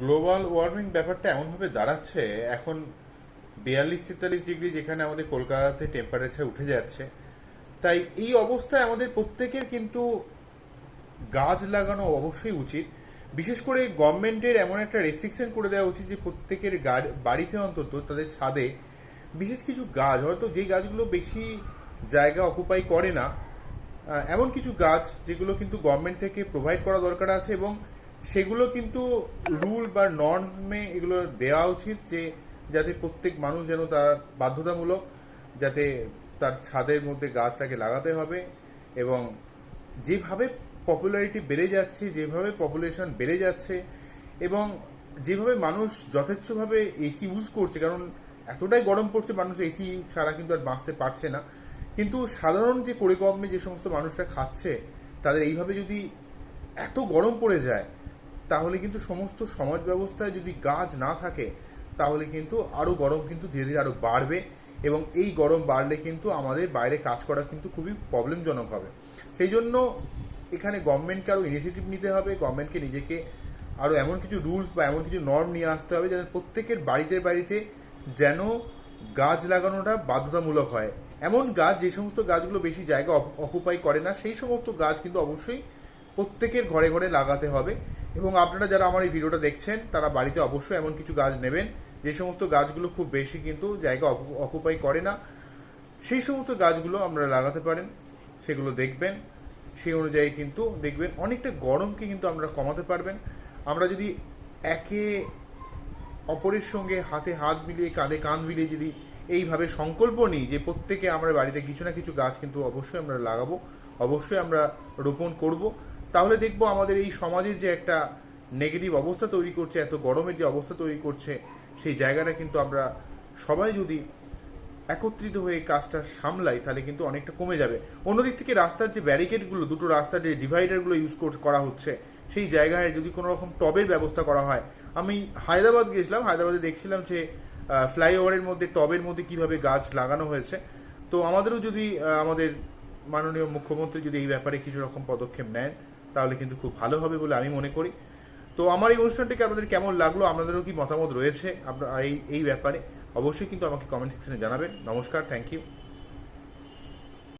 Global warming ব্যাপারটা এমনভাবে দাঁড়াচ্ছে, এখন বিয়াল্লিশ তেতাল্লিশ ডিগ্রি যেখানে আমাদের কলকাতাতে টেম্পারেচার উঠে যাচ্ছে, তাই এই অবস্থায় আমাদের প্রত্যেকের কিন্তু গাছ লাগানো অবশ্যই উচিত। বিশেষ করে গভর্নমেন্টের এমন একটা রেস্ট্রিকশন করে দেওয়া উচিত যে প্রত্যেকের বাড়িতে অন্তত তাদের ছাদে বিশেষ কিছু গাছ, হয়তো যে গাছগুলো বেশি জায়গা অকুপাই করে না এমন কিছু গাছ যেগুলো কিন্তু গভর্নমেন্ট থেকে প্রোভাইড করা দরকার আছে এবং সেগুলো কিন্তু রুল বা নর্মে এগুলো দেওয়া উচিত যে, যাতে প্রত্যেক মানুষ যেন তার বাধ্যতামূলক যাতে তার ছাদের মধ্যে গাছ তাকে লাগাতে হবে এবং যেভাবে পপুলারিটি বেড়ে যাচ্ছে, যেভাবে পপুলেশন বেড়ে যাচ্ছে এবং যেভাবে মানুষ যথেচ্ছভাবে এসি ইউজ করছে, কারণ এতটাই গরম পড়ছে মানুষ এসি ছাড়া কিন্তু আর বাঁচতে পারছে না। কিন্তু সাধারণ যে করে যে সমস্ত মানুষরা খাচ্ছে, তাদের এইভাবে যদি এত গরম পড়ে যায় তাহলে কিন্তু সমস্ত সমাজ ব্যবস্থায় যদি গাছ না থাকে, তাহলে কিন্তু আরও গরম কিন্তু ধীরে ধীরে আরও বাড়বে এবং এই গরম বাড়লে কিন্তু আমাদের বাইরে কাজ করা কিন্তু খুবই প্রবলেমজনক হবে। সেই জন্য এখানে গভর্নমেন্টকে আরও ইনিশিয়েটিভ নিতে হবে গভর্নমেন্টকে নিজেকে আরও এমন কিছু রুলস বা এমন কিছু নর্ম নিয়ে আসতে হবে যাতে প্রত্যেকের বাড়িতে বাড়িতে যেন গাছ লাগানোটা বাধ্যতামূলক হয়। এমন গাছ যে সমস্ত গাছগুলো বেশি জায়গা অকুপাই করে না, সেই সমস্ত গাছ কিন্তু অবশ্যই প্রত্যেকের ঘরে ঘরে লাগাতে হবে। এবং আপনারা যারা আমার এই ভিডিওটা দেখছেন, তারা বাড়িতে অবশ্যই এমন কিছু গাছ নেবেন। যে সমস্ত গাছগুলো খুব বেশি কিন্তু জায়গা অকুপাই করে না। সেই সমস্ত গাছগুলো আমরা লাগাতে পারেন, সেগুলো দেখবেন। সেই অনুযায়ী কিন্তু দেখবেন অনেকটা গরমকে কিন্তু আমরা কমাতে পারবেন। আমরা যদি একে অপরের সঙ্গে হাতে হাত মিলিয়ে, কাঁধে কাঁধ মিলিয়ে যদি এইভাবে সংকল্প নিই যে প্রত্যেকে আমরা বাড়িতে কিছু না কিছু গাছ কিন্তু অবশ্যই আমরা লাগাবো, অবশ্যই আমরা রোপণ করব। তাহলে দেখব আমাদের এই সমাজের যে একটা নেগেটিভ অবস্থা তৈরি করছে, এত গরমের যে অবস্থা তৈরি করছে, সেই জায়গাটা কিন্তু আমরা সবাই যদি একত্রিত হয়ে কাজটা সামলাই, তাহলে কিন্তু অনেকটা কমে যাবে। অন্যদিক থেকে রাস্তার যে ব্যারিকেডগুলো দুটো রাস্তার যে ডিভাইডারগুলো ইউজ করা হচ্ছে, সেই জায়গায় যদি কোনো রকম টবের ব্যবস্থা করা হয়, আমি হায়দ্রাবাদ গেছিলাম, হায়দ্রাবাদে দেখছিলাম যে ফ্লাইওভারের মধ্যে, টবের মধ্যে কীভাবে গাছ লাগানো হয়েছে। তো আমাদেরও যদি আমাদের মাননীয় মুখ্যমন্ত্রী যদি এই ব্যাপারে কিছু রকম পদক্ষেপ নেন তাহলে কিন্তু খুব ভালো হবে বলে আমি মনে করি। তো আমার এই অনুষ্ঠানটিকে আপনাদের কেমন লাগল? আপনাদেরও কি মতামত রয়েছে? আপনার এই এই ব্যাপারে অবশ্যই কিন্তু আমাকে কমেন্ট সেকশনে জানাবেন। নমস্কার থ্যাংক ইউ